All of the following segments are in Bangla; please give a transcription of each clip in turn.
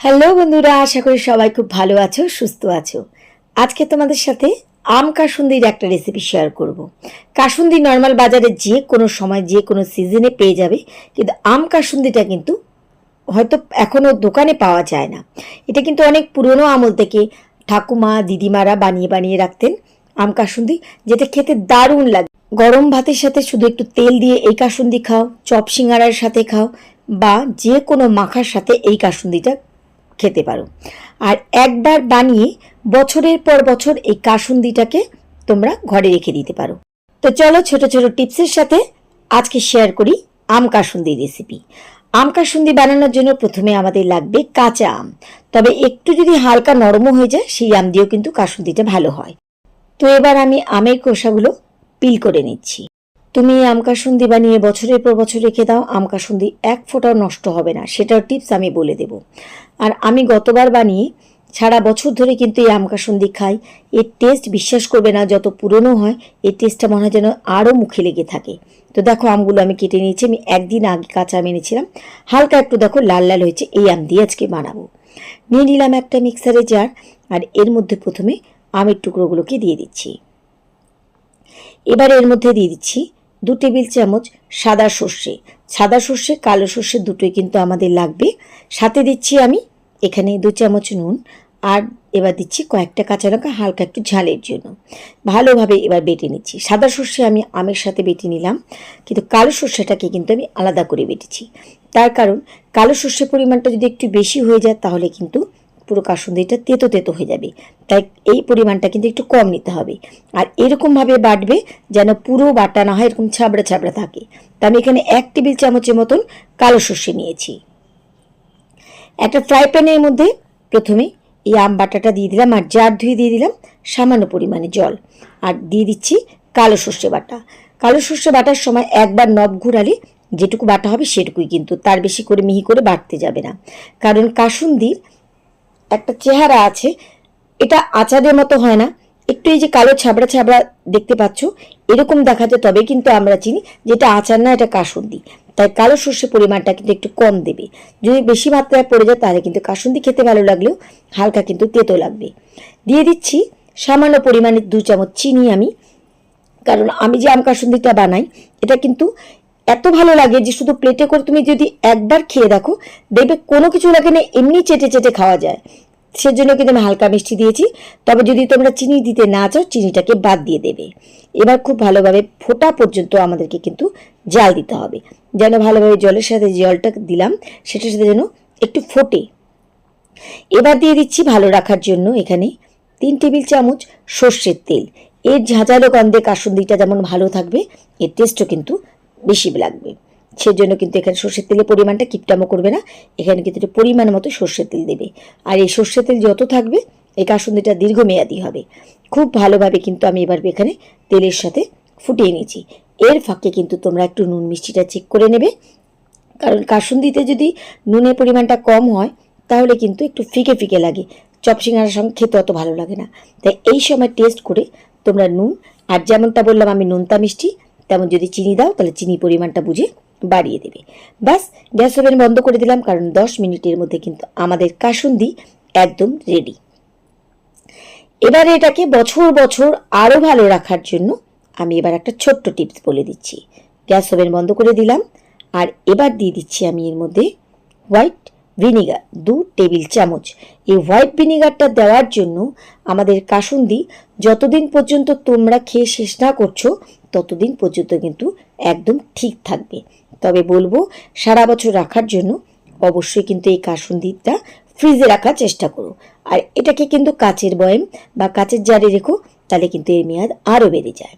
হ্যালো বন্ধুরা, আশা করি সবাই খুব ভালো আছো, সুস্থ আছো। আজকে তোমাদের সাথে আম কাসুন্দির একটা রেসিপি শেয়ার করব। কাসুন্দি নর্মাল বাজারে যে কোনো সময়, যে কোনো সিজনে পেয়ে যাবে, কিন্তু আম কাসুন্দিটা কিন্তু হয়তো এখনও দোকানে পাওয়া যায় না। এটা কিন্তু অনেক পুরনো আমল থেকে ঠাকুমা, দিদিমারা বানিয়ে বানিয়ে রাখতেন আম কাসুন্দি, যেটা খেতে দারুণ লাগে। গরম ভাতের সাথে শুধু একটু তেল দিয়ে এই কাসুন্দি খাও, চপ সিঙ্গারার সাথে খাও, বা যে কোনো মাখার সাথে এই কাসুন্দিটা খেতে পারো। আর একবার বানিয়ে বছরের পর বছর এই কাসুন্দিটাকে তোমরা ঘরে রেখে দিতে পারো। তো চলো ছোট ছোট টিপসের সাথে আজকে শেয়ার করি আম কাসুন্দি রেসিপি আম কাসুন্দি বানানোর জন্য প্রথমে আমাদের লাগবে কাঁচা আম। তবে একটু যদি হালকা নরমও হয়ে যায়, সেই আম দিয়েও কিন্তু কাসুন্দিটা ভালো হয়। তো এবার আমি আমের খোসাগুলো পিল করে নিচ্ছি। তুমি এই আম কাসুন্দি বানিয়ে বছরের পর বছর রেখে দাও, আমকাসুন্দি এক ফোঁটাও নষ্ট হবে না। সেটার টিপস আমি বলে দেব। আর আমি গতবার বানিয়ে, সারা বছর ধরে কিন্তু এই আম কাসুন্দি খাই। এর টেস্ট বিশ্বাস করবে না, যত পুরনো হয়, এর টেস্টটা মনে হয় যেন আরও মুখে লেগে থাকে। তো দেখো, আমগুলো আমি কেটে নিয়েছি, আমি একদিন আগে কাঁচা আম এনেছিলাম। হালকা একটু দেখো, লাল লাল হয়েছে, এই আম দিয়ে আজকে বানাবো। নিয়ে নিলাম একটা মিক্সারে জার আর এর মধ্যে প্রথমে আমের টুকরোগুলোকে দিয়ে দিচ্ছি। এবার এর মধ্যে দিয়ে দিচ্ছি দু টেবিল চামচ সাদা সর্ষে। সাদা সর্ষে, কালো সর্ষে দুটোই কিন্তু আমাদের লাগবে। সাথে দিচ্ছি আমি এখানে দু চামচ নুন আর এবার দিচ্ছি কয়েকটা কাঁচা লঙ্কা, হালকা একটু ঝালের জন্য। ভালোভাবে এবার বেটে নিচ্ছি। সাদা সর্ষে আমি আমের সাথে বেটে নিলাম, কিন্তু কালো সর্ষেটাকে কিন্তু আমি আলাদা করে বেটেছি। তার কারণ, কালো সর্ষের পরিমাণটা যদি একটু বেশি হয়ে যায় তাহলে কিন্তু পুরো কাসুন্দিটা তেতো তেতো হয়ে যাবে। তাই এই পরিমাণটা কিন্তু একটু কম নিতে হবে। আর এরকমভাবে বাটবে যেন পুরো বাটা না হয়, এরকম ছাবড়া ছাবড়া থাকে। তা আমি এখানে এক টেবিল চামচের মতন কালো সর্ষে নিয়েছি। একটা ফ্রাই প্যানের মধ্যে প্রথমে এই আম বাটাটা দিয়ে দিলাম আর জার ধুয়ে দিয়ে দিলাম সামান্য পরিমাণে জল। আর দিয়ে দিচ্ছি কালো সর্ষে বাটা। কালো সর্ষে বাটার সময় একবার নব ঘুরালে যেটুকু বাটা হবে সেটুকুই কিন্তু, তার বেশি করে মিহি করে বাটতে যাবে না। কারণ কাসুন্দির একটা চেহারা আছে, এটা আচারের মতো হয় না। একটু এই যে কালো ছাবড়া ছাবড়া দেখতে পাচ্ছ, এরকম দেখাতে তবে কিন্তু আমরা চিনি যেটা আচার না, এটা কাসুন্দি। তাই কালো সর্ষে পরিমাণটা কিন্তু একটু কম দেবে। যদি বেশি মাত্রায় পড়ে যায়, তাহলে কিন্তু কাসুন্দি খেতে ভালো লাগলেও হালকা কিন্তু তেতো লাগবে। দিয়ে দিচ্ছি সামান্য পরিমাণে দু চামচ চিনি আমি। কারণ আমি যে আম কাসুন্দিটা বানাই, এটা কিন্তু এত ভালো লাগে যে শুধু প্লেটে করে তুমি যদি একবার খেয়ে দেখো, দেখবে কোনো কিছু লাগে না, এমনি চেটে চেটে খাওয়া যায়। সেজন্য কিন্তু আমি হালকা মিষ্টি দিয়েছি। তবে যদি তোমরা চিনি দিতে না চাও, চিনিটাকে বাদ দিয়ে দেবে। এবার খুব ভালোভাবে ফোটা পর্যন্ত আমাদেরকে কিন্তু জাল দিতে হবে। যেন ভালোভাবে জলের সাথে জলটা দিলাম, সেটার সাথে যেন একটু ফোটে। এবার দিয়ে দিচ্ছি ভালো রাখার জন্য এখানে তিন টেবিল চামচ সর্ষের তেল। এর ঝাঁঝালো গন্ধে কাসুন্দিটা যেমন ভালো থাকবে, এর টেস্টও কিন্তু বেশি লাগবে। সেজন্য কিন্তু এখানে সর্ষের তেলের পরিমাণটা কিপটামো করবে না। এখানে কিন্তু একটু পরিমাণ মতো সর্ষের তেল দেবে। আর এই সর্ষের তেল যত থাকবে, এই কাসুন্দিটা দীর্ঘমেয়াদী হবে। খুব ভালোভাবে কিন্তু আমি এবার এখানে তেলের সাথে ফুটিয়ে নিয়েছি। এর ফাঁকে কিন্তু তোমরা একটু নুন মিষ্টিটা চেক করে নেবে। কারণ কাসুন্দিতে যদি নুনের পরিমাণটা কম হয়, তাহলে কিন্তু একটু ফিকে ফিকে লাগে। চপ সঙ্গে খেতে অত ভালো লাগে না। তাই এই সময় টেস্ট করে তোমরা নুন, আর যেমনটা বললাম আমি নুনতা মিষ্টি তেমন যদি চিনি দাও, তাহলে চিনি পরিমাণটা বুঝে বাড়িয়ে দেবে। ব্যাস, গ্যাস ওভেন বন্ধ করে দিলাম, কারণ দশ মিনিটের মধ্যে কিন্তু আমাদের কাসুন্দি একদম রেডি এবারে এটাকে বছর বছর আরও ভালো রাখার জন্য আমি এবার একটা ছোট্ট টিপস বলে দিচ্ছি। গ্যাস ওভেন বন্ধ করে দিলাম, আর এবার দিয়ে দিচ্ছি আমি এর মধ্যে হোয়াইট ভিনিগার, দু টেবিল চামচ। এই হোয়াইট ভিনিগারটা দেওয়ার জন্য আমাদের কাসুন্দি যতদিন পর্যন্ত তোমরা খেয়ে শেষ না করছ, ততদিন পর্যন্ত কিন্তু একদম ঠিক থাকবে। তবে বলব, সারা বছর রাখার জন্য অবশ্যই কিন্তু এই কাসুন্দিটা ফ্রিজে রাখার চেষ্টা করো। আর এটাকে কিন্তু কাচের বয়ম বা কাচের জারে রেখো, তাহলে কিন্তু এর মেয়াদ আরও বেড়ে যায়।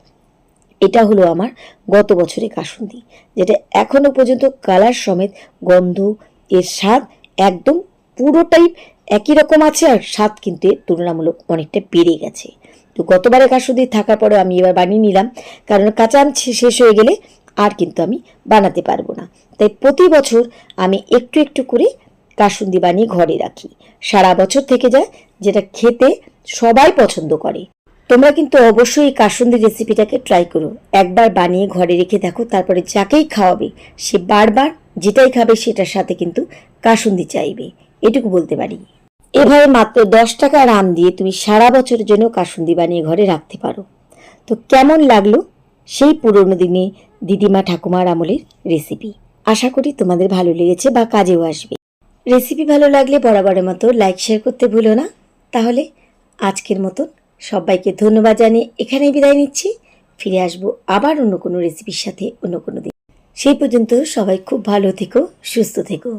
এটা হলো আমার গত বছরের কাসুন্দি, যেটা এখনও পর্যন্ত কালার সমেত গন্ধ, এর স্বাদ একদম পুরোটাই একই রকম আছে আর স্বাদ কিন্তু তুলনামূলক অনেকটা বেড়ে গেছে। তো গতবারে কাসুন্দি থাকার পরে আমি এবার বানিয়ে নিলাম, কারণ কাঁচা আম শেষ হয়ে গেলে আর কিন্তু আমি বানাতে পারব না। তাই প্রতি বছর আমি একটু একটু করে কাসুন্দি বানিয়ে ঘরে রাখি। সারা বছর থেকে যায়, যেটা খেতে সবাই পছন্দ করে। তোমরা কিন্তু অবশ্যই এই কাসুন্দি রেসিপিটাকে ট্রাই করো। একবার বানিয়ে ঘরে রেখে দেখো, তারপরে যাকেই খাওয়াবে, সে বারবার যেটাই খাবে সেটার সাথে কিন্তু কাসুন্দি চাইবে। এটুকু বলতে পারি। এভাবে মাত্র দশ টাকা রাম দিয়ে তুমি সারা বছরের জন্য কাসুন্দি বানিয়ে ঘরে রাখতে পারো। তো কেমন লাগল সেই পুরনো দিনে দিদিমা ঠাকুমার আমলের রেসিপি আশা করি তোমাদের ভালো লেগেছে বা কাজেও আসবে। রেসিপি ভালো লাগলে বরাবরের মতো লাইক শেয়ার করতে ভুলো না। তাহলে আজকের মতন সবাইকে ধন্যবাদ জানিয়ে এখানেই বিদায় নিচ্ছি। ফিরে আসব আবার অন্য কোনো রেসিপির সাথে অন্য কোনো দিন। সেই পর্যন্ত সবাই খুব ভালো থেকো সুস্থ থেকো।